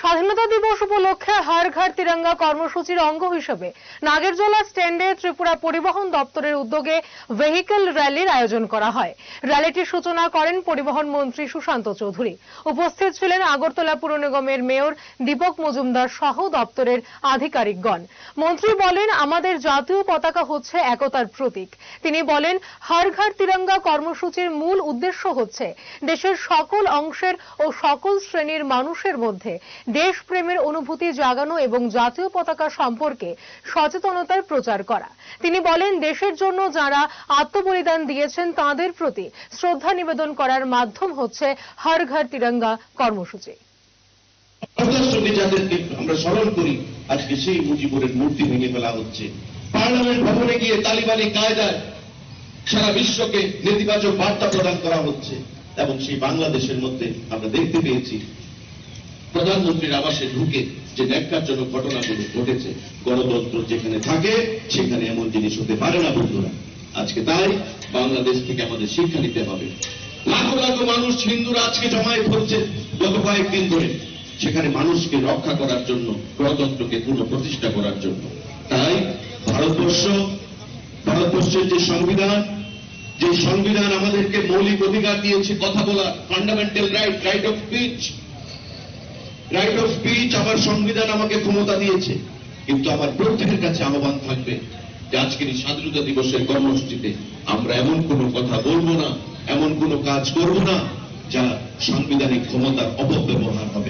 স্বাধীনতা দিবস উপলক্ষে হার ঘর তিরঙ্গা কর্মসূচির অঙ্গ হিসেবে নাগেরজোলা স্ট্যান্ডে ত্রিপুরা পরিবহন দপ্তরের উদ্যোগে ভেহিকল র্যালির আয়োজন করা হয়। র্যালিটির সূচনা করেন পরিবহন মন্ত্রী সুশান্ত চৌধুরী। উপস্থিত ছিলেন আগরতলা পুর নিগমের মেয়র দীপক মজুমদার সহ দপ্তরের আধিকারিকগণ। মন্ত্রী বলেন, আমাদের জাতীয় পতাকা হচ্ছে একতার প্রতীক। তিনি বলেন, হর ঘর তিরঙ্গা কর্মসূচির মূল উদ্দেশ্য হচ্ছে দেশের সকল অংশের ও সকল শ্রেণির মানুষের মধ্যে দেশপ্রেমের অনুভূতি জাগানো এবং জাতীয় পতাকা সম্পর্কে সচেতনতার প্রচার করা। তিনি বলেন, দেশের জন্য যারা আত্মবলিদান দিয়েছেন, তাদের প্রতি শ্রদ্ধা নিবেদন করার মাধ্যম হচ্ছে হর ঘর তিরঙ্গা কর্মসূচি। আমরা স্মরণ করি, আজকে সেই মুজিবুরের মূর্তি ভেঙে ফেলা হচ্ছে। পার্লামেন্ট ভবনে গিয়ে তালিবানি কায়দায় সারা বিশ্বকে নেতিবাচক বার্তা প্রদান করা হচ্ছে এবং সেই বাংলাদেশের মধ্যে আমরা দেখতে পেয়েছি প্রধানমন্ত্রীর আবাসে ঢুকে যে ন্যাক্কারজনক ঘটনাগুলো ঘটেছে, গণতন্ত্র যেখানে থাকে, সেখানে এমন জিনিস হতে পারে না, বন্ধুরা। আজকে তাই বাংলাদেশ থেকে আমাদের শিক্ষা নিতে হবে। লাখো লাখো মানুষ হিন্দুরা আজকে জমায়েত হচ্ছে গত কয়েকদিন ধরে। সেখানে মানুষকে রক্ষা করার জন্য, গণতন্ত্রকে পুনঃ প্রতিষ্ঠা করার জন্য। তাই ভারতবর্ষ, ভারতবর্ষের যে সংবিধান যে সংবিধান আমাদেরকে মৌলিক অধিকার দিয়েছে, কথা বলা fundamental right right of speech right of speech আমার সংবিধান আমাকে ক্ষমতা দিয়েছে। কিন্তু আমার প্রত্যেকের কাছে আহ্বান থাকবে যে আজকের এই স্বাধীনতা দিবসের কর্মসূচিতে আমরা এমন কোনো কথা বলব না, এমন কোনো কাজ করব না, যা সাংবিধানিক ক্ষমতার অপব্যবহার হবে।